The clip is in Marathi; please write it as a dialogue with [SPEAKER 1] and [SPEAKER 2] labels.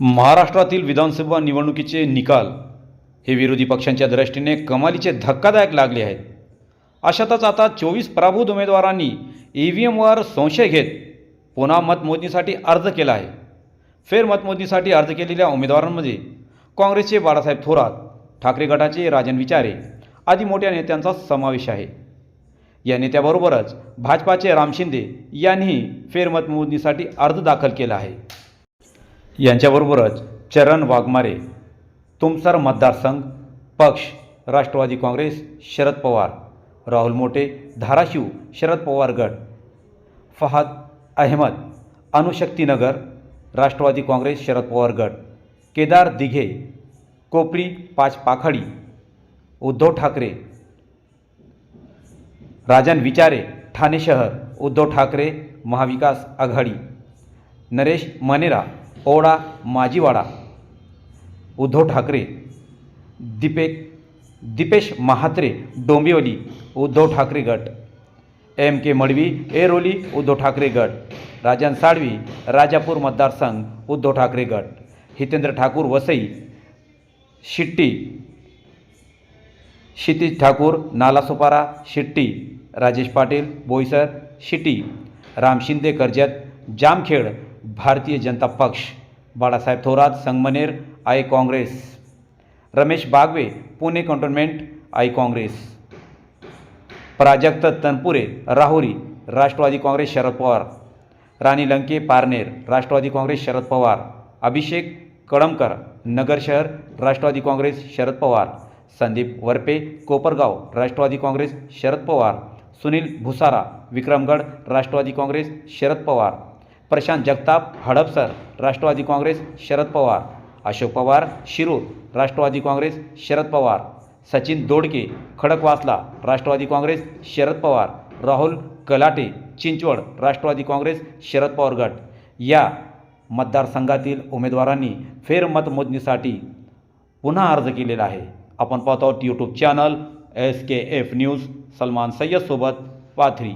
[SPEAKER 1] महाराष्ट्रातील विधानसभा निवडणुकीचे निकाल हे विरोधी पक्षांच्या दृष्टीने कमालीचे धक्कादायक लागले आहेत. अशातच आता चोवीस पराभूत उमेदवारांनी ई व्ही एमवर संशय घेत पुन्हा मतमोजणीसाठी अर्ज केला आहे. फेरमतमोजणीसाठी अर्ज केलेल्या उमेदवारांमध्ये काँग्रेसचे बाळासाहेब थोरात ठाकरे गटाचे राजन विचारे आदी मोठ्या नेत्यांचा समावेश आहे. या नेत्याबरोबरच भाजपाचे राम शिंदे यांनीही फेरमतमोजणीसाठी अर्ज दाखल केला आहे. यांच्याबरोबरच चरण वाघमारे तुमसर मतदारसंघ पक्ष राष्ट्रवादी काँग्रेस शरद पवार राहुल मोटे धाराशिव शरद पवार गट फहाद अहमद अणुशक्तीनगर राष्ट्रवादी काँग्रेस शरद पवार गट केदार दिघे कोपरी पाच पाखाडी उद्धव ठाकरे राजन विचारे ठाणे शहर उद्धव ठाकरे महाविकास आघाडी नरेश मनेरा ओढा माजीवाडा, उद्धव ठाकरे, दीपे, दीपेश महात्रे, डोंबिवली, उद्धव ठाकरे गट, एम के मडवी, एरोली, उद्धव ठाकरे गट, राजन साळवी, राजापूर मतदारसंघ उद्धव ठाकरे गट, हितेंद्र ठाकूर वसई, शिट्टी, क्षितिज ठाकूर नालासोपारा शिट्टी, राजेश पाटील, बोईसर शिटी Ram Shinde Karjat, Jamkhed, Bharatiya Janata Paksh. Balasaheb Thorat Sangamner I Congress. Ramesh Bagwe, Pune cantonment, I Congress. Prajakt Tanpure, Rahuri, Rashtrawadi Congress, Sharad Pawar. Rani Lanke, Parner, Rashtrawadi Congress, Sharad Pawar. Abhishek Kalamkar, Nagar Shahar, Rashtrawadi Congress, Sharad Pawar. Sandeep Varpe, Kopargaon, Rashtrawadi Congress, Sharad Pawar. Sunil Bhusara, Vikramgad, Rashtrawadi Congress, Sharad Pawar. Prashant Jagtap Hadapsar Rashtrawadi Congress Sharad Pawar. Ashok Pawar Shirur Rashtrawadi Congress Sharad Pawar. Sachin Dodke Khadakwasla Rashtrawadi Congress Sharad Pawar. Rahul Kalate Chinchwad Rashtrawadi Congress Sharad Pawar गट. या मतदारसंघातील उमेदवारांनी फेरमतमोजणीसाठी पुन्हा अर्ज केलेला आहे. आपण पाहतो आहोत YouTube channel S K F news Salman सय्यदसोबत Pathri.